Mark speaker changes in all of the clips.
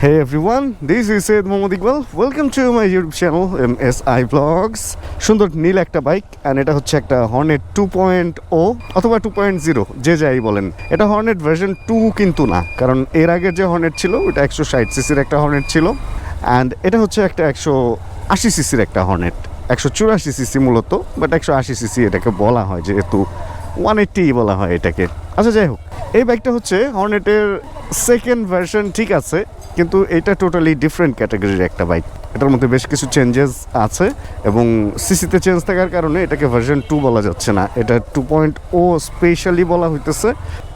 Speaker 1: Hey everyone, this is Said Mohammad Iqbal. Welcome to my YouTube channel MSI Vlogs. সুন্দর নীল একটা bike and এটা হচ্ছে একটা Hornet two point ও অথবা two point zero যে যাই বলেন। এটা হর্নেট ভার্সন টু কিন্তু না কারণ এর আগের যে হর্নেট ছিল ওটা একশো ষাট সিসির একটা হর্নেট ছিল অ্যান্ড এটা হচ্ছে একটা একশো আশি সিসির একটা হর্নেট একশো চুরাশি সিসি মূলত বাট একশো আশি সিসি এটাকে বলা হয় যেহেতু ওয়ান এইট্টি বলা হয় এটাকে। আচ্ছা যাই হোক। এই বাইকটা হচ্ছে হর্নেটের সেকেন্ড ভার্সন ঠিক আছে। কিন্তু এটা টোটালি ডিফারেন্ট ক্যাটাগরির একটা বাইক এটার মধ্যে বেশ কিছু চেঞ্জেস আছে এবং সিসিতে চেঞ্জ থাকার কারণে এটাকে ভার্সন টু বলা যাচ্ছে না। এটা টু পয়েন্ট ও স্পেশালি বলা হইতেছে।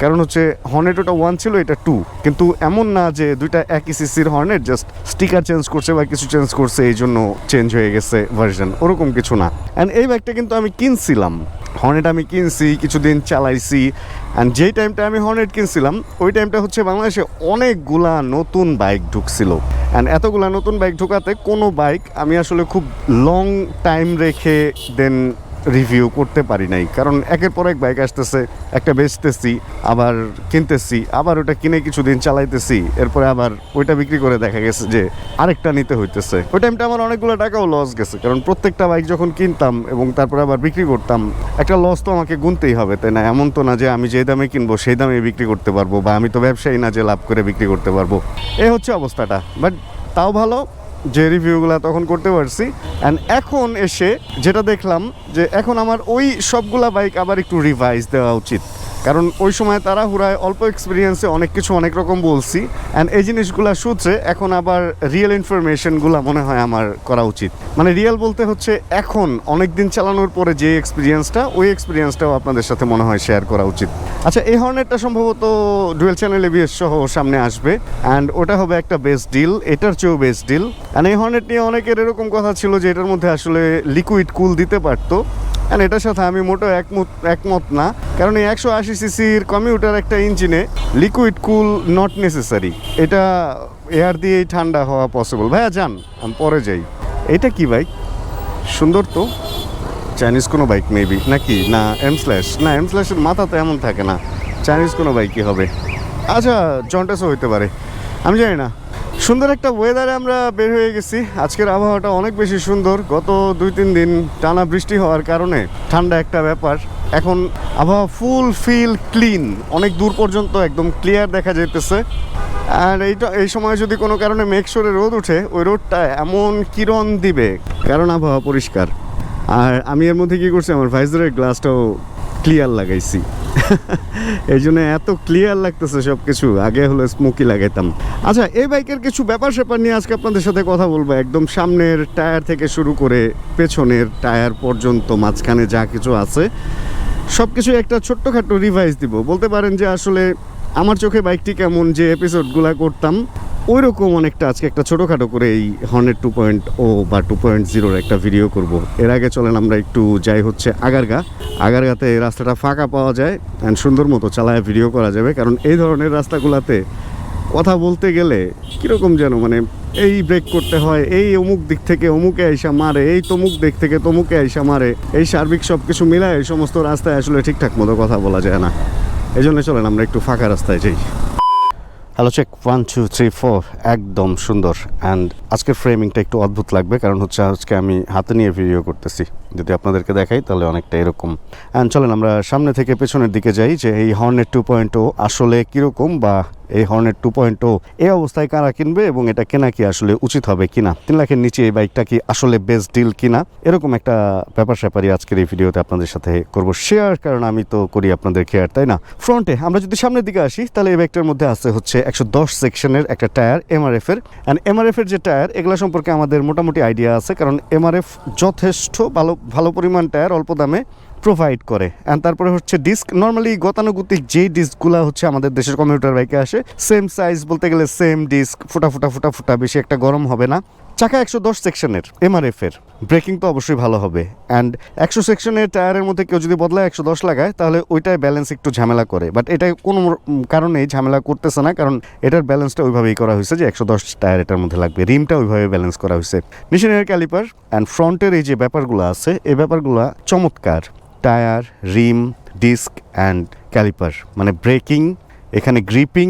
Speaker 1: কারণ হচ্ছে হর্নেট ওটা ওয়ান ছিল, এটা টু কিন্তু এমন না যে দুইটা একই সিসির হর্নেট জাস্ট স্টিকার চেঞ্জ করছে বা কিছু চেঞ্জ করছে, এই জন্য চেঞ্জ হয়ে গেছে ভার্সন ওরকম কিছু না। অ্যান্ড এই বাইকটা কিন্তু আমি কিনছিলাম। হর্নেট আমি কিনছি, কিছুদিন চালাইছি। অ্যান্ড যেই টাইমটা আমি হর্নেট কিনছিলাম, ওই টাইমটা হচ্ছে বাংলাদেশে অনেকগুলা নতুন বাইক ঢুকছিল। অ্যান্ড এতগুলা নতুন বাইক ঢুকাতে কোনো বাইক আমি আসলে খুব লং টাইম রেখে দেন রিভিউ করতে পারি নাই। কারণ একের পর এক বাইক আসতেছে, একটা বেচতেছি, আবার কিনতেছি, আবার ওটা কিনে কিছুদিন চালাইতেছি, এরপরে আবার ওইটা বিক্রি করে দেখা গেছে যে আরেকটা নিতে হইতেছে। ওই টাইমটা আমার অনেকগুলো টাকাও লস গেছে, কারণ প্রত্যেকটা বাইক যখন কিনতাম এবং তারপরে আবার বিক্রি করতাম, একটা লস তো আমাকে গুনতেই হবে, তাই না? এমন তো না যে আমি যে দামে কিনবো, সেই দামে বিক্রি করতে পারব, বা আমি তো ব্যবসায়ী না যে লাভ করে বিক্রি করতে পারব। এই হচ্ছে অবস্থাটা বাট তাও ভালো যে রিভিউগুলো তখন করতে পারছি। অ্যান্ড এখন এসে যেটা দেখলাম যে এখন আমার ওই সবগুলা বাইক আবার একটু রিভাইজ দেওয়া উচিত। কারণ ওই সময় তারা হুরায় অল্প এক্সপিরিয়েন্সে অনেক কিছু অনেক রকম বলছি। অ্যান্ড এই জিনিসগুলো সূত্রে এখন আবার রিয়েল ইনফরমেশনগুলো মনে হয় আমার করা উচিত। মানে রিয়েল বলতে হচ্ছে এখন অনেক দিন চালানোর পরে যে এক্সপিরিয়েন্সটা ওই এক্সপিরিয়েন্সটাও আপনাদের সাথে মনে হয় শেয়ার করা উচিত। আচ্ছা এই হর্নেটটা সম্ভবত ডুয়েল চ্যানেল এবিএস সহ সামনে আসবে। অ্যান্ড ওটা হবে একটা বেস্ট ডিল এটার চেয়েও বেস্ট ডিল অ্যান্ড এই হর্নেট নিয়ে অনেকের এরকম কথা ছিল যে এটার মধ্যে আসলে লিকুইড কুল দিতে পারতো। অ্যান্ড এটার সাথে আমি মোটেও একমত একমত না। কারণ এই একশো আশি সিসির কমিউটার একটা ইঞ্জিনে লিকুইড কুল নট নেসেসারি এটা এয়ার দিয়েই ঠান্ডা হওয়া পসিবল ভাইয়া, যান, আমি পরে যাই। এটা কি বাইক সুন্দর তো। চাইনিজ কোনো বাইক মেবি নাকি? না এম স্ল্যাশ না এম স্ল্যাশের মাথা তো এমন থাকে না। চাইনিজ কোনো বাইকই হবে। আচ্ছা জন্টাসও হইতে পারে। আমি জানি না। সুন্দর একটা ওয়েদারে আমরা বের হয়ে গেছি। আজকের আবহাওয়াটা অনেক বেশি সুন্দর। গত দুই, তিন দিন টানা বৃষ্টি হওয়ার কারণে ঠান্ডা একটা ব্যাপার। এখন আবহাওয়া ফুল ফিল ক্লিন অনেক দূর পর্যন্ত একদম ক্লিয়ার দেখা যেতেছে আর এইটা, এই সময় যদি কোনো কারণে মেঘসরে রোদ উঠে, ওই রোদটা এমন কিরণ দিবে? কারণ আবহাওয়া পরিষ্কার। আর আমি এর মধ্যে কি করছি? আমার ভাইজারের গ্লাসটাও ক্লিয়ার লাগাইছি। এই জন্য এত ক্লিয়ার লাগতেছে সব কিছু আগে হলো স্মোকি লাগাইতাম। আচ্ছা এই বাইকের কিছু ব্যাপার স্যাপার নিয়ে আজকে আপনাদের সাথে কথা বলব। একদম সামনের টায়ার থেকে শুরু করে পেছনের টায়ার পর্যন্ত মাঝখানে যা কিছু আছে সব কিছু একটা ছোট্টখাটো রিভাইজ দিব। বলতে পারেন যে আসলে আমার চোখে বাইকটি কেমন, যে এপিসোডগুলো করতাম ওই রকম অনেকটা আজকে একটা ছোটোখাটো করে এই হর্নেট টু পয়েন্ট ও বা টু পয়েন্ট জিরোর একটা ভিডিও করব। এর আগে চলেন আমরা একটু যাই হচ্ছে আগারগা। আগারগাতে রাস্তাটা ফাঁকা পাওয়া যায় অ্যান্ড সুন্দর মতো চালায় ভিডিও করা যাবে। কারণ এই ধরনের রাস্তাগুলোতে কথা বলতে গেলে কীরকম যেন মানে এই ব্রেক করতে হয়, এই অমুক দিক থেকে অমুকে আইসা মারে, এই তমুক দিক থেকে তমুকে আইসা মারে। এই সার্বিক সব কিছু মিলায় এই সমস্ত রাস্তায় আসলে ঠিকঠাক মতো কথা বলা যায় না। এই জন্য চলেন আমরা একটু ফাঁকা রাস্তায় যাই। Hello check one two three four একদম সুন্দর. অ্যান্ড আজকের ফ্রেমিংটা একটু অদ্ভুত লাগবে, কারণ হচ্ছে আজকে আমি হাতে নিয়ে ভিডিও করতেছি। যদি আপনাদেরকে দেখাই, তাহলে অনেকটা এরকম। অ্যান্ড চলেন আমরা সামনে থেকে পেছনের দিকে যাই, যে এই হর্নেট টু পয়েন্ট ও আসলে কীরকম বা এই হর্নেট টু পয়েন্ট ও এই অবস্থায় কারা কিনবে এবং এটা কেনা কি আসলে উচিত হবে কিনা? তিন লাখের নিচে এই বাইকটা কি আসলে বেস্ট ডিল কিনা? এরকম একটা ব্যাপার স্যাপারই আজকের এই ভিডিওতে আপনাদের সাথে করব। শেয়ার কারণ আমি তো করি আপনাদের কেয়ার তাই না? ফ্রন্টে আমরা যদি সামনের দিকে আসি, তাহলে এই বাইকটার মধ্যে আছে হচ্ছে একশো দশ সেকশনের একটা টায়ার এমআরএফ এর। অ্যান্ড এমআরএফ এর যে টায়ার এগুলো সম্পর্কে আমাদের মোটামুটি আইডিয়া আছে, কারণ এমআরএফ যথেষ্ট ভালো ভালো পরিমাণ টায়ার অল্প দামে প্রোভাইড করে। অ্যান্ড তারপরে হচ্ছে ডিস্ক নর্মালি গতানুগতিক যেই ডিস্কগুলো হচ্ছে আমাদের দেশের কম্পিউটার বাইকে আসে সেম সাইজ বলতে গেলে সেম ডিস্ক ফুটা ফুটা ফুটা ফুটা, বেশি একটা গরম হবে না। চাকা একশো দশ সেকশনের এমআরএফ এর ব্রেকিং তো অবশ্যই ভালো হবে। অ্যান্ড একশো সেকশনের টায়ারের মধ্যে কেউ যদি বদলায় একশো দশ লাগায় তাহলে ওইটায় ব্যালেন্স একটু ঝামেলা করে। বাট এটা কোনো উম, কারণেই ঝামেলা করতেছে না কারণ এটার ব্যালেন্সটা ওইভাবেই করা হয়েছে যে একশো দশ টায়ার এটার মধ্যে লাগবে। রিমটা ওইভাবে ব্যালেন্স করা হয়েছে। নিশানের ক্যালিপার অ্যান্ড ফ্রন্টের এই যে ব্যাপারগুলো আছে এই ব্যাপারগুলো চমৎকার। Tyre rim disc and caliper মানে ব্রেকিং এখানে গ্রিপিং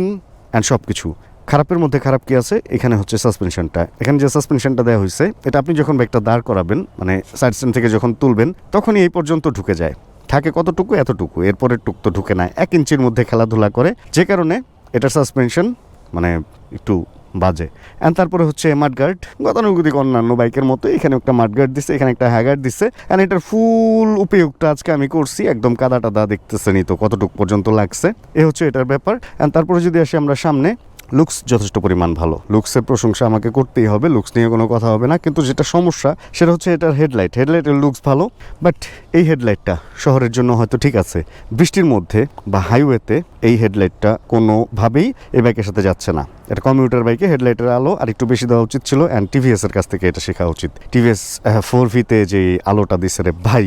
Speaker 1: অ্যান্ড সব কিছু খারাপের মধ্যে খারাপ কি আছে? এখানে হচ্ছে সাসপেনশনটা এখানে যে সাসপেনশনটা দেওয়া হয়েছে, এটা আপনি যখন ব্যাগটা দাঁড় করাবেন মানে সাইড স্ট্যান্ড থেকে যখন তুলবেন, তখনই এই পর্যন্ত ঢুকে যায়। থাকে কতটুকু? এতটুকু। এরপরের টুক তো ঢুকে না। এক ইঞ্চির মধ্যে খেলাধুলা করে, যে কারণে এটার সাসপেনশন মানে একটু বাজে। অ্যান্ড তারপরে হচ্ছে মাডগার্ড গতানুগতিক অন্যান্য বাইকের মতো এখানে একটা মাডগার্ড দিচ্ছে এখানে একটা হ্যাগার্ড দিচ্ছে অ্যান্ড এটার ফুল উপয়োগটা আজকে আমি করছি, একদম কাদা টাদা দেখতেছেনি তো কতটুকু পর্যন্ত লাগছে। এ হচ্ছে এটার ব্যাপার। অ্যান্ড তারপরে যদি আসি আমরা সামনে লুকস যথেষ্ট পরিমাণ ভালো। লুকসের প্রশংসা আমাকে করতেই হবে লুকস নিয়ে কোনো কথা হবে না। কিন্তু যেটা সমস্যা, সেটা হচ্ছে এটার হেডলাইট হেডলাইটের লুকস ভালো বাট এই হেডলাইটটা শহরের জন্য হয়তো ঠিক আছে। বৃষ্টির মধ্যে বা হাইওয়েতে এই হেডলাইটটা কোনোভাবেই এই বাইকের সাথে যাচ্ছে না। এটা কম্পিউটার বাইকে হেডলাইটের আলো, আর একটু বেশি দেওয়া উচিত ছিল অ্যান্ড টিভিএসের কাছ থেকে এটা শেখা উচিত। টিভিএস ফোর ভিতে যে আলোটা দিছে রে ভাই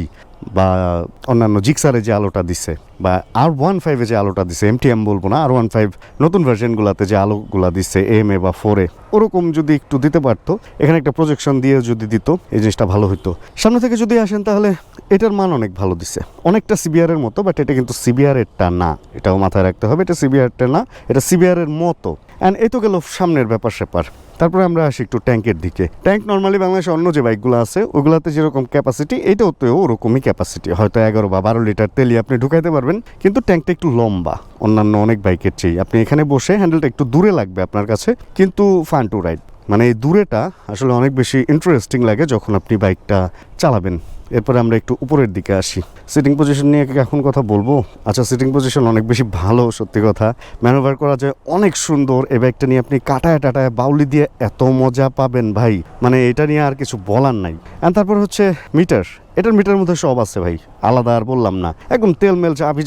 Speaker 1: বা অন্যান্য জিক্সারে যে আলোটা দিছে, বা আর ওয়ান ফাইভে যে আলোটা দিছে এম টি এম বলব না আর ওয়ান ফাইভ নতুন ভার্সনগুলোতে যে আলোগুলা দিচ্ছে এম এ বা ফোরে ওরকম যদি একটু দিতে পারতো, এখানে একটা প্রজেকশন দিয়ে যদি দিত, এই জিনিসটা ভালো হতো সামনে থেকে যদি আসেন তাহলে এটার মান অনেক ভালো দিছে। অনেকটা সিবিআরের মতো বাট এটা কিন্তু সিবিআর এরটা না। এটাও মাথায় রাখতে হবে, এটা সিবিআরটা না, এটা সিবিআর এর মতো। অ্যান্ড এই তো গেল সামনের ব্যাপার স্যাপার তারপরে আমরা আসি একটু ট্যাঙ্কের দিকে। ট্যাঙ্ক নর্মালি বাংলাদেশে অন্য যে বাইকগুলো আছে, ওগুলাতে যেরকম ক্যাপাসিটি এটাও তো ওরকমই ক্যাপাসিটি হয়তো এগারো বা বারো লিটার তেলই আপনি ঢুকাইতে পারবেন, কিন্তু ট্যাঙ্কটা একটু লম্বা। অন্যান্য অনেক বাইকের চেয়ে। আপনি এখানে বসে হ্যান্ডেলটা একটু দূরে লাগবে আপনার কাছে, কিন্তু ফান টু রাইড মানে এই দূরেটা আসলে অনেক বেশি ইন্টারেস্টিং লাগে যখন আপনি বাইকটা চালাবেন। এরপরে আমরা একটু উপরের দিকে আসি। সিটিং পজিশন নিয়ে এখন কথা বলব। আচ্ছা সিটিং পজিশন অনেক বেশি ভালো, সত্যি কথা। ম্যানোভার করা যায় অনেক সুন্দর। এই ব্যাগটা নিয়ে আপনি কাটায় টাটায় বাউলি দিয়ে এত মজা পাবেন ভাই। মানে এটা নিয়ে আর কিছু বলার নাই। তারপর হচ্ছে মিটার এটার মিটার মধ্যে সব আছে ভাই। আলাদা আর বললাম না। একদম তেল মেল চাবি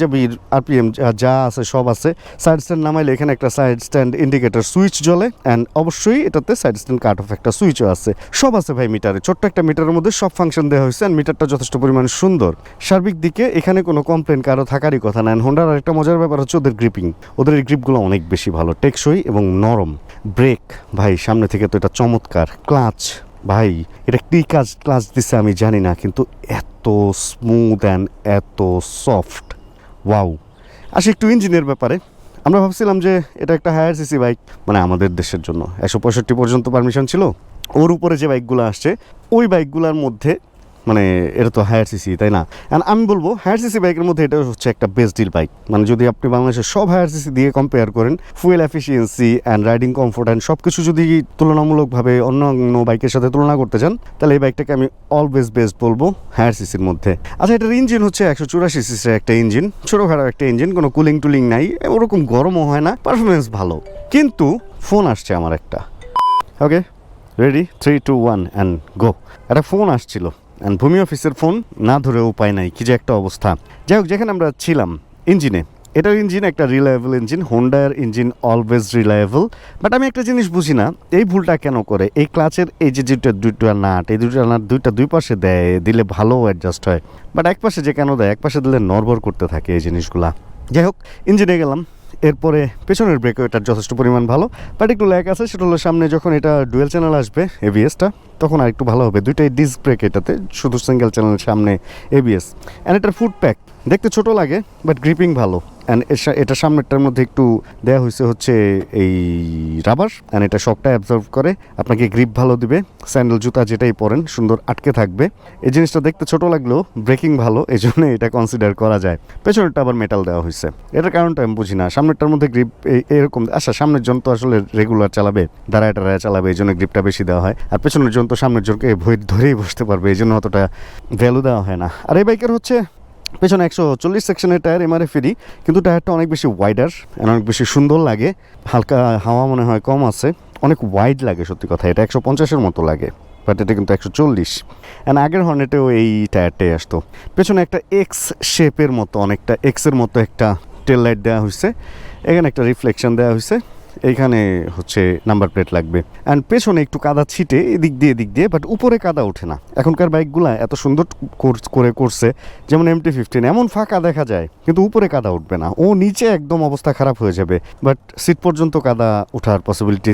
Speaker 1: আরপিএম যা আছে সব আছে। সাইড স্ট্যান্ড নামাইলে এখানে একটা সাইড স্ট্যান্ড ইন্ডিকেটার সুইচ জ্বলে অ্যান্ড অবশ্যই এটাতে সাইড স্ট্যান্ড কাট অফ একটা সুইচও আছে। সব আছে ভাই মিটারে। ছোট্ট একটা মিটারের মধ্যে সব ফাংশন দেওয়া হয়েছে অ্যান্ড মিটারটা যথেষ্ট পরিমাণে সুন্দর। সার্বিক দিকে এখানে কোনো কমপ্লেন কারও থাকারই কথা না। অ্যান্ড হোন্ডার আরেকটা মজার ব্যাপার হচ্ছে ওদের গ্রিপিং ওদের এই গ্রিপগুলো অনেক বেশি ভালো। টেকসই এবং নরম। ব্রেক ভাই, সামনে থেকে তো এটা চমৎকার। ক্লাচ ভাই, এটা কী কাজ ক্লাস দিছে আমি জানি না, কিন্তু এত স্মুথ অ্যান্ড এত সফট ওয়াও আসি একটু ইঞ্জিনের ব্যাপারে। আমরা ভাবছিলাম যে এটা একটা হায়ার সিসি বাইক মানে আমাদের দেশের জন্য। একশো পঁয়ষট্টি পর্যন্ত পারমিশন ছিল। ওর উপরে যে বাইকগুলো আসছে, ওই বাইকগুলোর মধ্যে মানে এটা তো হায়ার সিসি, তাই না? আমি বলব, হায়ার সিসি বাইকের মধ্যে এটা হচ্ছে একটা বেস্ট ডিল বাইক মানে যদি আপনি বাংলাদেশের সব হায়ার সিসি দিয়ে কম্পেয়ার করেন fuel efficiency and riding comfort and সব কিছু যদি তুলনামূলকভাবে অন্য অন্য বাইকের সাথে তুলনা করতে চান, তাহলে এই বাইকটাকে আমি অলওয়েজ বেস্ট বলব হায়ার সিসির মধ্যে। আচ্ছা এটার ইঞ্জিন হচ্ছে একশো চুরাশি সিসির একটা ইঞ্জিন ছোটোখাটো একটা ইঞ্জিন কোনো কুলিং টুলিং নাই, ওরকম গরমও হয় না পারফরমেন্স ভালো। কিন্তু ফোন আসছে আমার একটা। Okay ready three two one and go একটা ফোন আসছিল। ভূমি অফিসের ফোন না ধরে উপায় নাই, কি যে একটা অবস্থা। যাই হোক, যেখানে আমরা ছিলাম ইঞ্জিনে এটার ইঞ্জিন একটা রিলায়েবল ইঞ্জিন হোন্ডার ইঞ্জিন অলওয়েজ রিলায়েবল বাট আমি একটা জিনিস বুঝি না, এই ভুলটা কেন করে? এই ক্লাচের এই যে দুইটা দুইটা নাট, এই দুইটা নাট দুইটা দুই পাশে দেয়, দিলে ভালো অ্যাডজাস্ট হয়। বাট এক পাশে যে কেন দেয়, এক পাশে দিলে নড়বড় করতে থাকে এই জিনিসগুলা। যাই হোক ইঞ্জিনে গেলাম। এরপরে পেছনের ব্রেকও এটার যথেষ্ট পরিমাণ ভালো। বাট একটু ল্যাক আছে, সেটা হলো সামনে যখন এটা ডুয়েল চ্যানেল আসবে এবিএসটা তখন আর একটু ভালো হবে। দুইটাই ডিস্ক ব্রেক এটাতে, শুধু সিঙ্গেল চ্যানেল সামনে এবিএস অ্যান্ড এটার ফুড প্যাক দেখতে ছোট লাগে বাট গ্রিপিং ভালো। অ্যান্ড এটা সামনেরটার মধ্যে একটু দেওয়া হয়েছে হচ্ছে এই রাবার অ্যান্ড এটা শকটা অ্যাবজর্ভ করে। আপনাকে গ্রিপ ভালো দিবে স্যান্ডেল জুতা যেটাই পরেন, সুন্দর আটকে থাকবে। এই জিনিসটা দেখতে ছোট লাগলেও ব্রেকিং ভালো এই জন্য এটা কনসিডার করা যায়। পেছনেরটা আবার মেটাল দেওয়া হয়েছে। এটার কারণটা আমি বুঝি না। সামনেরটার মধ্যে গ্রিপ এরকম আচ্ছা সামনের জন তো আসলে রেগুলার চালাবে, দাঁড়ায় টাড়ায় চালাবে, এই জন্য গ্রিপটা বেশি দেওয়া হয়। আর পেছনের জন তো সামনের জনকে ভই ধরেই বসতে পারবে, এই জন্য অতটা ভ্যালু দেওয়া হয় না। আর এই বাইকের হচ্ছে পেছনে একশো চল্লিশ সেকশনের টায়ার এমআরএ ফ্রি কিন্তু টায়ারটা অনেক বেশি ওয়াইডার অনেক বেশি সুন্দর লাগে। হালকা হাওয়া মনে হয় কম আছে। অনেক ওয়াইড লাগে সত্যি কথা, এটা একশো পঞ্চাশের মতো লাগে বাট এটা কিন্তু একশো চল্লিশ। অ্যান্ড আগের হর্নেটেও এই টায়ারটাই আসতো। পেছনে একটা এক্স শেপের মতো, অনেকটা এক্সের মতো একটা টেল লাইট দেওয়া হয়েছে এখানে একটা রিফ্লেকশন দেওয়া হয়েছে এইখানে হচ্ছে নাম্বার প্লেট লাগবে। অ্যান্ড পেছনে একটু কাদা ছিটে, এদিক দিয়ে এদিক দিয়ে বাট উপরে কাদা ওঠে না। এখনকার বাইকগুলা এত সুন্দর করে করছে, যেমন এমটি ফিফটিন এমন ফাঁকা দেখা যায়, কিন্তু উপরে কাদা উঠবে না। ও নিচে একদম অবস্থা খারাপ হয়ে যাবে বাট সিট পর্যন্ত কাদা ওঠার পসিবিলিটি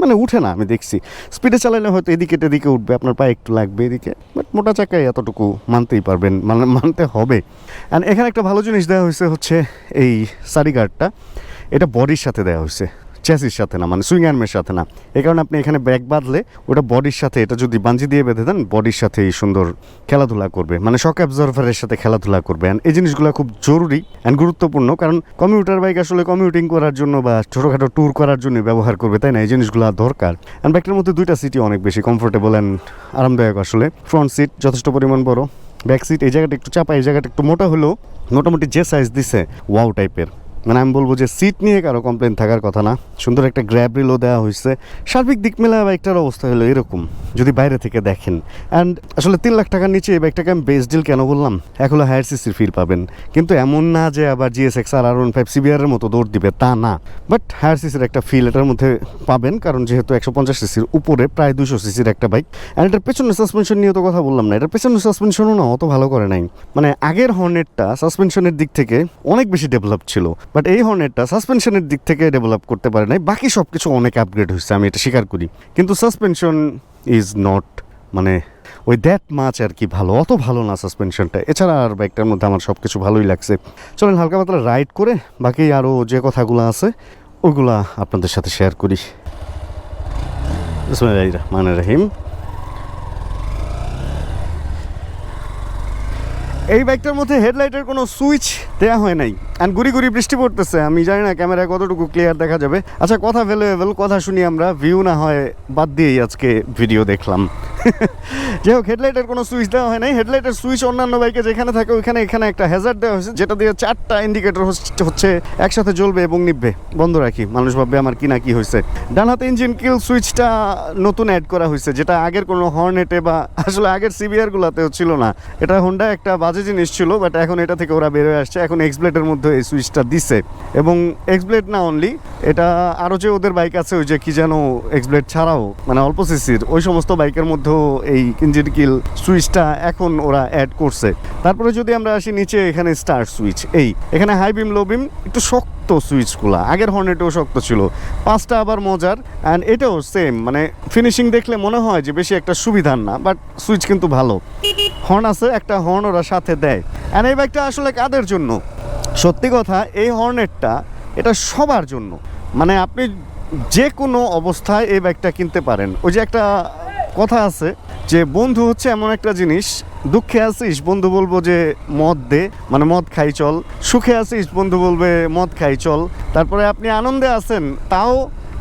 Speaker 1: মানে উঠে না, আমি দেখছি। স্পিডে চালালে হয়তো এদিকে এদিকে উঠবে, আপনার পায়ে একটু লাগবে এদিকে বাট মোটা চাকায় এতটুকু মানতেই পারবেন মানে মানতে হবে। অ্যান্ড এখানে একটা ভালো জিনিস দেওয়া হয়েছে হচ্ছে এই সারি গার্ডটা, এটা বডির সাথে দেওয়া হয়েছে। চ্যাসির সাথে না মানে সুইং আর্মের সাথে না। এই কারণে আপনি এখানে ব্যাগ বাঁধলে ওটা বডির সাথে, এটা যদি বাঞ্জি দিয়ে বেঁধে দেন, বডির সাথে এই সুন্দর খেলাধুলা করবে। মানে শক অ্যাবজর্ভারের সাথে খেলাধুলা করবে। অ্যান্ড এই জিনিসগুলো খুব জরুরি অ্যান্ড গুরুত্বপূর্ণ, কারণ কমিউটার বাইক আসলে কমিউটিং করার জন্য বা ছোটোখাটো ট্যুর করার জন্য ব্যবহার করবে, তাই না? এই জিনিসগুলো দরকার। অ্যান্ড বাইকটার মধ্যে দুইটা সিটই অনেক বেশি কমফোর্টেবল অ্যান্ড আরামদায়ক আসলে। ফ্রন্ট সিট যথেষ্ট পরিমাণ বড় ব্যাক সিট এই জায়গাটা একটু চাপা, এই জায়গাটা একটু মোটা হলেও মোটামুটি যে সাইজ দিছে ওয়াও টাইপের মানে আমি বলব যে সিট নিয়ে কারও কমপ্লেন থাকার কথা না। সুন্দর একটা গ্র্যাব রিলও দেওয়া হয়েছে। সার্বিক দিক মেলা বাইকটার অবস্থা হলো এরকম, যদি বাইরে থেকে দেখেন। অ্যান্ড আসলে তিন লাখ টাকার নিচে এই বাইকটাকে আমি বেস ডিল কেন বললাম? এক হলো হায়ার সিসির ফিল পাবেন। কিন্তু এমন না যে আবার GS X R R one five সিবিআরের মতো দৌড় দিবে, তা না। বাট হায়ার সিসির একটা ফিল এটার মধ্যে পাবেন, কারণ যেহেতু একশো পঞ্চাশ সিসির উপরে, প্রায় দুশো সিসির একটা বাইক অ্যান্ড এটার পেছনে সাসপেনশন নিয়ে তো কথা বললাম না। এটার পেছনে সাসপেনশনও না, অত ভালো করে নাই। মানে আগের হর্নেটটা সাসপেনশনের দিক থেকে অনেক বেশি ডেভেলপ ছিল। বাট এই হর্নেটটা সাসপেনশনের দিক থেকে ডেভেলপ করতে পারে নাই। বাকি সব কিছু অনেক আপগ্রেড হয়েছে, আমি এটা স্বীকার করি। কিন্তু সাসপেনশন ইজ নট মানে ওই দ্যাট মাছ আর কি ভালো, অত ভালো না সাসপেনশনটা এছাড়া আর বাইকটার মধ্যে আমার সব কিছু ভালোই লাগছে। চলেন হালকা পাতলা রাইড করে বাকি আরও যে কথাগুলো আছে ওইগুলা আপনাদের সাথে শেয়ার করি। রহমানির রহিম। এই বাইকটার মধ্যে হেডলাইটের কোনো সুইচ দেওয়া হয় নাই। অ্যান্ড গুড়ি গুড়ি বৃষ্টি পড়তেছে, আমি জানি না ক্যামেরায় কতটুকু ক্লিয়ার দেখা যাবে। আচ্ছা কথা ভ্যালুয়েবল কথা শুনি আমরা ভিউ না হয়, বাদ দিয়েই আজকে ভিডিও দেখলাম। যাই হোক হেডলাইটের কোনো সুইচ দেওয়া হয় নাই, হেডলাইটের সুইচ অন্যান্য বাইকে যেখানে থাকে, ওইখানে, এখানে একটা হ্যাজার্ড দেওয়া হয়েছে, যেটা দিয়ে চারটা ইন্ডিকেটর হচ্ছে একসাথে জ্বলবে এবং নিববে বন্ধ রাখি, মানুষ ভাববে আমার কি না কি হয়েছে। ডান হাতে ইঞ্জিন কিল সুইচটা নতুন অ্যাড করা হয়েছে, যেটা আগের কোনো হর্নেটে বা আসলে আগের সিবিআর গুলাতেও ছিল না। এটা হোন্ডা একটা বাজে জিনিস ছিল বাট এখন এটা থেকে ওরা বের হয়ে আসছে, এখন এক্সব্লেডের মধ্যে এই সুইচটা দিছে। এবং এক্সব্লেড না অনলি এটা আরও যে ওদের বাইক আছে, ওই যে কি যেন এক্সব্লেড ছাড়াও মানে অল্প সিসির ওই সমস্ত বাইকের মধ্যেও এই ইঞ্জিন কিল সুইচটা এখন ওরা অ্যাড করছে। তারপরে যদি আমরা আসি নিচে, এখানে স্টার সুইচ এই, এখানে হাই বিম লো বিম একটু শক্ত সুইচগুলা আগের হর্নেটেও শক্ত ছিল। পাঁচটা আবার মজার অ্যান্ড এটাও সেম মানে ফিনিশিং দেখলে মনে হয় যে বেশি একটা সুবিধার না বাট সুইচ কিন্তু ভালো। হর্ন আছে, একটা হর্ন ওরা সাথে দেয়। অ্যান্ড এই বাইকটা আসলে কাদের জন্য? সত্যি কথা, এই হর্নেটটা এটা সবার জন্য। মানে আপনি যে কোনো অবস্থায় এই বাইকটা কিনতে পারেন। ওই যে একটা কথা আছে যে বন্ধু হচ্ছে এমন একটা জিনিস, দুঃখে আছিস, বন্ধু বলব যে মদ দে মানে মদ খাই চল। সুখে আছিস, বন্ধু বলবে মদ খাই চল। তারপরে আপনি আনন্দে আছেন, তাও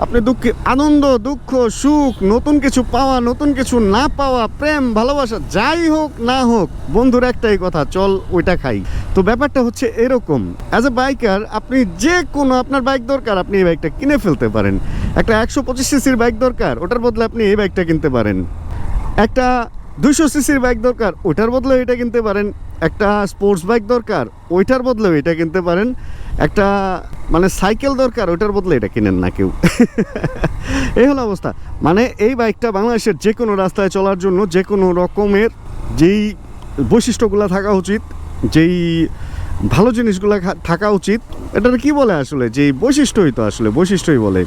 Speaker 1: আপনি দুঃখে আনন্দ, দুঃখ, সুখ, নতুন কিছু পাওয়া, নতুন কিছু না পাওয়া, প্রেম, ভালোবাসা, যাই হোক না হোক, বন্ধুর একটাই কথা, চল ওইটা খাই। তো ব্যাপারটা হচ্ছে এরকম অ্যাজ এ বাইকার আপনি যে কোনো আপনার বাইক দরকার, আপনি এই বাইকটা কিনে ফেলতে পারেন। একটা একশো পঁচিশ সিসির বাইক দরকার, ওটার বদলে আপনি এই বাইকটা কিনতে পারেন। একটা দুশো সিসির বাইক দরকার, ওইটার বদলে এটা কিনতে পারেন। একটা স্পোর্টস বাইক দরকার, ওইটার বদলেও এটা কিনতে পারেন। একটা মানে সাইকেল দরকার, ওটার বদলে এটা কিনেন না কেউ। এই হলো অবস্থা। মানে এই বাইকটা বাংলাদেশের যে কোনো রাস্তায় চলার জন্য যে কোনো রকমের যেই বৈশিষ্ট্যগুলো থাকা উচিত, যেই ভালো জিনিসগুলো থাকা উচিত। এটার কি বলে আসলে? যে বৈশিষ্ট্যই তো আসলে, বৈশিষ্ট্যই বলে।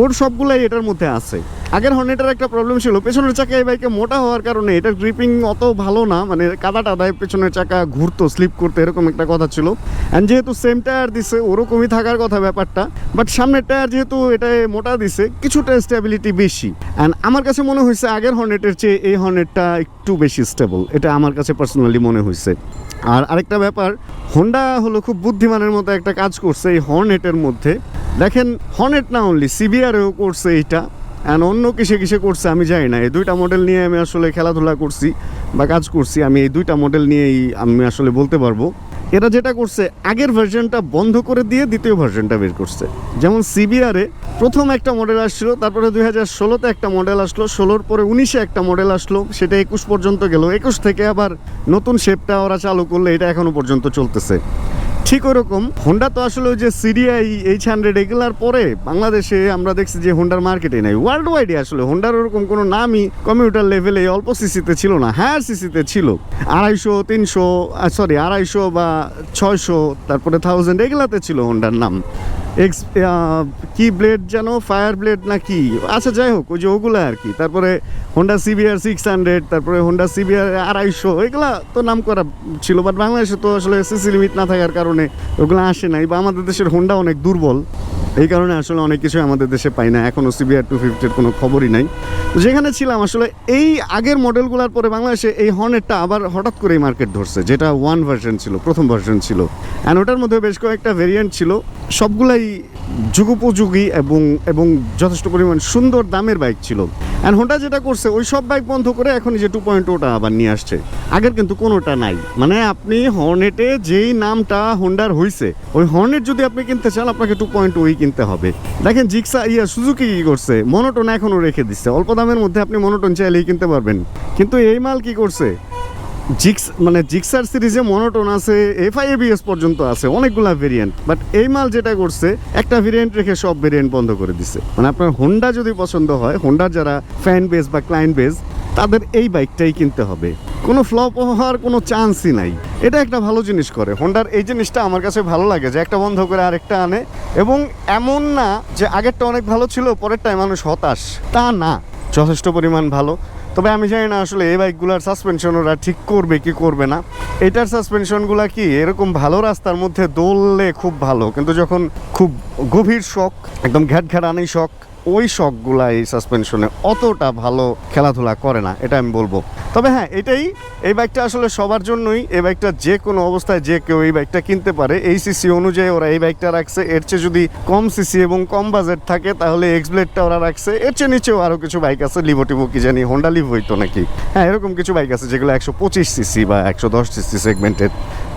Speaker 1: ওর সবগুলাই এটার মধ্যে আছে। আগের হর্নেটার একটা প্রবলেম ছিল, পেছনের চাকা এই বাইকে মোটা হওয়ার কারণে এটার গ্রিপিং অত ভালো না মানে কাদা টাদায় পেছনের চাকা ঘুরতো স্লিপ করতো, এরকম একটা কথা ছিল। অ্যান্ড যেহেতু সেম টায়ার দিছে, ওরকমই থাকার কথা ব্যাপারটা। বাট সামনের টায়ার যেহেতু এটা মোটা দিছে, কিছুটা স্টেবিলিটি বেশি। অ্যান্ড আমার কাছে মনে হয়েছে আগের হর্নেটের চেয়ে এই হর্নেটটা একটু বেশি স্টেবল এটা আমার কাছে পার্সোনালি মনে হয়েছে। আর আরেকটা ব্যাপার হন্ডা হলো খুব বুদ্ধিমানের মতো একটা কাজ করছে এই হর্নেটের মধ্যে। দেখেন হর্নেট না অনলি সিবিআরও করছে এইটা অ্যান্ড অন্য কিসে কিসে করছে আমি জানি না। এই দুইটা মডেল নিয়ে আমি আসলে খেলাধুলা করছি বা কাজ করছি, আমি এই দুইটা মডেল নিয়েই আমি আসলে বলতে পারব। এরা যেটা করছে, আগের ভার্সনটা বন্ধ করে দিয়ে দ্বিতীয় ভার্সনটা বের করছে। যেমন সিবিআরে প্রথম একটা মডেল আসছিল তারপরে দুই হাজার ষোলোতে একটা মডেল আসলো, ষোলোর পরে উনিশে একটা মডেল আসলো, সেটা একুশ পর্যন্ত গেল। একুশ থেকে আবার নতুন শেপটা ওরা চালু করলে এটা এখনও পর্যন্ত চলতেছে। ঠিক ওরকম। হোন্ডা তো আসলে যে সিরিয়াই এইচ হান্ড্রেড এগুলার পরে বাংলাদেশে আমরা দেখছি যে হোন্ডার মার্কেটে নাই। ওয়ার্ল্ড ওয়াইডে আসলে হোন্ডার ওরকম কোনো নামই কম্পিউটার লেভেলে অল্প সিসিতে ছিল না হায়ার সিসিতে ছিল। আড়াইশো, তিনশো সরি আড়াইশো বা ছয়শো, তারপরে থাউজেন্ড এগুলাতে ছিল হোন্ডার নাম। এক্স কি ব্লেড যেন ফায়ার ব্লেড না কি? আচ্ছা যাই হোক, ওই যে ওগুলো আর কি। তারপরে হোন্ডা সিবিআর সিক্স হান্ড্রেড তারপরে হোন্ডা সিবিআর আড়াইশো, এগুলা তো নাম করা ছিল বাট বাংলাদেশে তো আসলে সিসি লিমিট না থাকার কারণে ওগুলো আসে নাই বা আমাদের দেশের হোন্ডা অনেক দুর্বল। এই কারণে আসলে অনেক কিছু আমাদের দেশে পাই না। এখনও সিবিআর টু ফিফটির কোনো খবরই নাই। যেখানে ছিলাম আসলে এই আগের মডেলগুলোর পরে বাংলাদেশে এই হর্নেটটা আবার হঠাৎ করেই মার্কেট ধরছে, যেটা ওয়ান ভার্সন ছিল, প্রথম ভার্সন ছিল। অ্যান্ড ওটার মধ্যে বেশ কয়েকটা ভেরিয়েন্ট ছিল। সবগুলাই যুগোপযোগী এবং এবং যথেষ্ট পরিমাণ সুন্দর দামের বাইক ছিল। অ্যান্ড হোন্ডা যেটা করছে, ওই সব বাইক বন্ধ করে এখন যে টু পয়েন্ট ওটা আবার নিয়ে আসছে। আগের কিন্তু কোনোটা নাই। মানে আপনি হর্নেটে যেই নামটা হোন্ডার হয়েছে ওই হর্নেট যদি আপনি কিনতে চান, আপনাকে টু পয়েন্ট ওই কিনতে হবে। দেখেন জিক্সা ইয়া সুজুকি কি করছে? মনোটন এখনও রেখে দিচ্ছে। অল্প দামের মধ্যে আপনি মনোটন চাইলেই কিনতে পারবেন। কিন্তু এই মাল কি করছে? জিক্স মানে জিক্সার সিরিজে মনোটোন আছে এফআইএবিএস পর্যন্ত আছে, অনেকগুলা ভেরিয়েন্ট বাট এই মাল যেটা করছে, একটা ভেরিয়েন্ট রেখে সব ভেরিয়েন্ট বন্ধ করে দিছে মানে আপনার হোন্ডা যদি পছন্দ হয় হোন্ডার যারা ফ্যান বেস বা ক্লায়েন্ট বেস তাদের এই বাইকটাই কিনতে হবে। কোনো ফ্লপ হওয়ার কোনো চান্সই নাই। এটা একটা ভালো জিনিস করে। হোন্ডার এই জিনিসটা আমার কাছে ভালো লাগে যে একটা বন্ধ করে আরেকটা আনে এবং এমন না যে আগেরটা অনেক ভালো ছিল, পরেরটায় মানুষ হতাশ। তা না। যথেষ্ট পরিমাণ ভালো। তবে আমি জানি না আসলে এই বাইকগুলোর সাসপেনশন ওরা ঠিক করবে কি করবে না। এটার সাসপেনশনগুলো কি এরকম ভালো রাস্তার মধ্যে দৌড়লে খুব ভালো। কিন্তু যখন খুব গভীর শখ একদম ঘ্যাট ঘ্যাটানি শখ ওই শখগুলা এই সাসপেনশনে অতটা ভালো খেলাধুলা করে না, এটা আমি বলব। তবে হ্যাঁ এটাই, এই বাইকটা আসলে সবার জন্যই, এই বাইকটা যে কোনো অবস্থায় যে কেউ এই বাইকটা কিনতে পারে, এই সিসি অনুযায়ী ওরা এই বাইকটা রাখছে। এর চেয়ে যদি কম সিসি এবং কম বাজেট থাকে, তাহলে এক্সব্লেডটা ওরা রাখছে। এর চেয়ে নিচেও আরও কিছু বাইক আছে লিভো টিভো কি জানি হোন্ডা লিভ হইতো নাকি। হ্যাঁ এরকম কিছু বাইক আছে যেগুলো একশো পঁচিশ সিসি বা একশো দশ সিসি সেগমেন্টের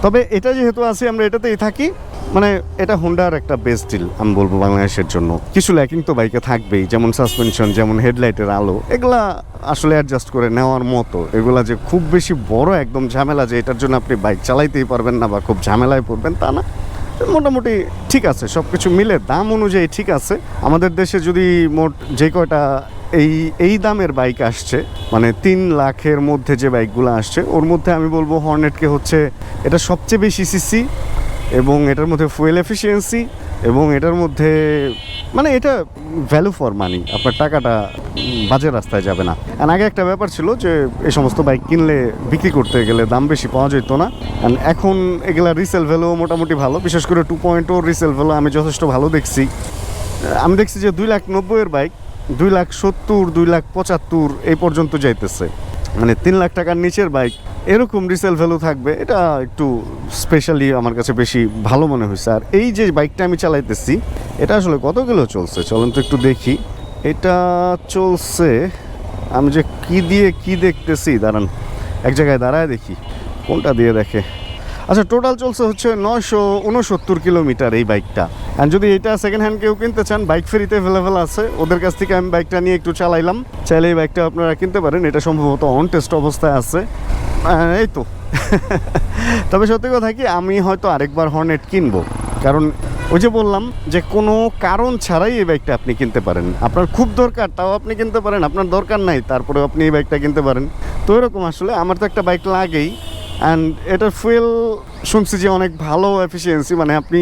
Speaker 1: তবে এটা যেহেতু আছে, আমরা এটাতেই থাকি। মানে এটা হোন্ডার একটা বেস্ট ডিল আমি বলব বাংলাদেশের জন্য। কিছু ল্যাকিং তো বাইকে থাকবেই, যেমন সাসপেনশন যেমন হেডলাইটের আলো, এগুলা আসলে অ্যাডজাস্ট করে নেওয়ার মতো। এগুলা যে খুব বেশি বড় একদম ঝামেলা যে এটার জন্য আপনি বাইক চালাইতেই পারবেন না বা খুব ঝামেলায় পড়বেন, তা না। মোটামুটি ঠিক আছে সব কিছু মিলে দাম অনুযায়ী ঠিক আছে। আমাদের দেশে যদি মোট যে কয়টা এই এই দামের বাইক আসছে মানে তিন লাখের মধ্যে যে বাইকগুলো আসছে, ওর মধ্যে আমি বলব হর্নেটকে হচ্ছে, এটা সবচেয়ে বেশি সিসি এবং এটার মধ্যে ফুয়েল এফিসিয়েন্সি এবং এটার মধ্যে মানে এটা ভ্যালু ফর মানি আপনার টাকাটা বাজে রাস্তায় যাবে না। আর আগে একটা ব্যাপার ছিল যে এই সমস্ত বাইক কিনলে, বিক্রি করতে গেলে দাম বেশি পাওয়া যেত না। And এখন এগুলা রিসেল ভ্যালু মোটামুটি ভালো, বিশেষ করে টু পয়েন্ট ওর রিসেল ভ্যালু আমি যথেষ্ট ভালো দেখছি। আমি দেখছি যে দুই লাখ নব্বইয়ের বাইক দুই লাখ সত্তর, দুই লাখ পঁচাত্তর এই পর্যন্ত যাইতেছে। মানে তিন লাখ টাকার নিচের বাইক এরকম রিসেল ভ্যালু থাকবে, এটা একটু স্পেশালি আমার কাছে বেশি ভালো মনে হয়েছে। আর এই যে বাইকটা আমি চালাইতেছি, এটা আসলে কত কিলো চলছে? চলেন তো একটু দেখি। এটা চলছে, আমি যে কি দিয়ে কি দেখতেছি, দাঁড়ান, এক জায়গায় দাঁড়ায় দেখি, কোনটা দিয়ে দেখে। আচ্ছা টোটাল চলছে হচ্ছে নয়শো উনসত্তর কিলোমিটার এই বাইকটা আর যদি এটা সেকেন্ড হ্যান্ড কেউ কিনতে চান বাইক ফেরিতে অ্যাভেলেবেল আছে। ওদের কাছ থেকে আমি বাইকটা নিয়ে একটু চালাইলাম। চাইলে এই বাইকটা আপনারা কিনতে পারেন। এটা সম্ভবত অন টেস্ট অবস্থায় আছে। এই তো। তবে সত্যি কথা কি, আমি হয়তো আরেকবার হর্নেট কিনবো। কারণ ওই যে বললাম যে কোনো কারণ ছাড়াই এই বাইকটা আপনি কিনতে পারেন। আপনার খুব দরকার, তাও আপনি কিনতে পারেন, আপনার দরকার নাই তারপরে আপনি এই বাইকটা কিনতে পারেন। তো এরকম আসলে, আমার তো একটা বাইক লাগেই। অ্যান্ড এটার ফুয়েল শুনছি যে অনেক ভালো এফিসিয়েন্সি মানে আপনি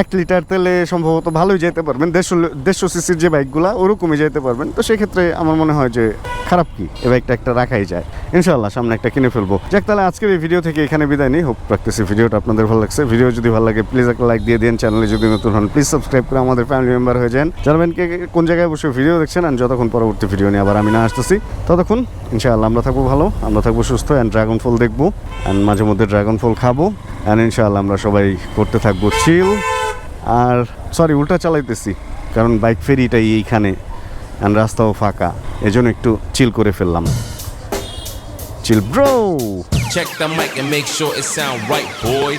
Speaker 1: এক লিটার তেলে সম্ভবত ভালোই যেতে পারবেন। দেড়শো দেড়শো সিসির যে বাইকগুলো, ওরকমই যেতে পারবেন। তো সেক্ষেত্রে আমার মনে হয় যে খারাপ কি? এই বাইকটা একটা রাখাই যায়। ইনশাল্লাহ সামনে একটা কিনে ফেলব। যাক, তাহলে আজকের এই ভিডিও থেকে এখানে বিদায় নিই। হোপ রাখতেছি ভিডিওটা আপনাদের ভালো লাগছে। ভিডিও যদি ভালো লাগে প্লিজ একটা লাইক দিয়ে দিন। চ্যানেলে যদি নতুন হন প্লিজ সাবস্ক্রাইব করে আমাদের ফ্যামিলি মেম্বার হয়ে যান। জানাবেন কে কোন জায়গায় বসে ভিডিও দেখছেন? আর যতক্ষণ পরবর্তী ভিডিও নিয়ে আবার আমি না আসতেছি, ততক্ষণ ইনশাআল্লাহ আমরা থাকব ভালো, আমরা থাকব সুস্থ। অ্যান্ড ড্রাগন ফল দেখব। অ্যান্ড মাঝে মধ্যে ড্রাগন ফল খাব। অ্যান্ড ইনশাআল্লাহ আমরা সবাই করতে থাকব চিল আর সরি উল্টা চালাইতেছি কারণ বাইক ফেরিটাই এইখানে অ্যান্ড রাস্তাও ফাঁকা এজন্য একটু চিল করে ফেললাম। Chill bro
Speaker 2: Check the mic and make sure it sound right, boys.